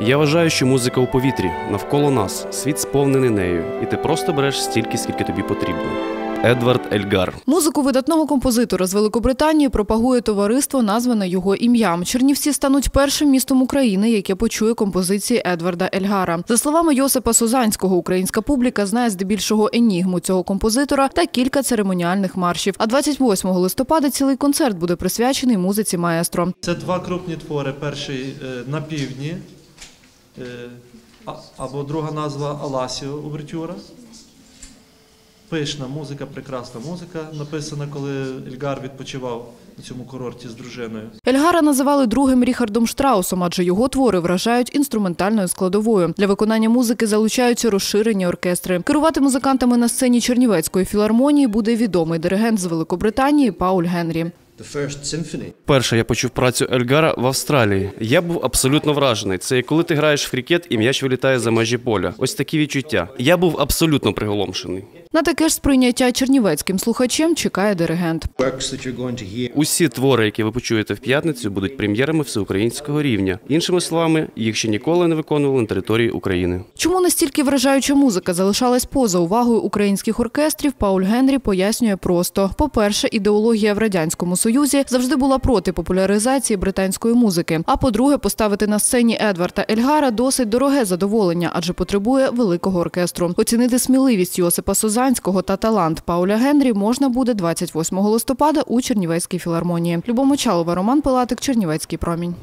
Я вважаю, що музика у повітрі навколо нас, світ сповнений нею, і ти просто береш стільки, скільки тобі потрібно. Едвард Ельгар. Музику видатного композитора з Великобританії пропагує товариство, назване його ім'ям. Чернівці стануть першим містом України, яке почує композиції Едварда Ельгара. За словами Йосипа Созанського, українська публіка знає здебільшого енігму цього композитора та кілька церемоніальних маршів. А 28 листопада цілий концерт буде присвячений музиці маестро. Це два крупні твори. Перший е, на півдні, або друга назва Аласіо Увертюра. Пишна музика, прекрасна музика, написана, коли Ельгар відпочивав на цьому курорті з дружиною. Ельгара називали другим Ріхардом Штраусом, адже його твори вражають інструментальною складовою. Для виконання музики залучаються розширені оркестри. Керувати музикантами на сцені Чернівецької філармонії буде відомий диригент з Великобританії Пауль Генрі. Перше я почув працю Ельгара в Австралії. Я був абсолютно вражений. Це коли ти граєш в крикет і м'яч вилітає за межі поля. Ось такі відчуття. Я був абсолютно приголомшений. На таке ж сприйняття чернівецьким слухачем чекає диригент. Усі твори, які ви почуєте в п'ятницю, будуть прем'єрами всеукраїнського рівня. Іншими словами, їх ще ніколи не виконували на території України. Чому настільки вражаюча музика залишалась поза увагою українських оркестрів, Пауль Генрі пояснює просто: по-перше, ідеологія в радянському союзі завжди була проти популяризації британської музики. А по-друге, поставити на сцені Едварда Ельгара досить дороге задоволення, адже потребує великого оркестру. Оцінити сміливість Йосипа Созанського та талант Пауля Генрі можна буде 28 листопада у Чернівецькій філармонії. Любомочалова, Роман Пилатик, Чернівецький промінь.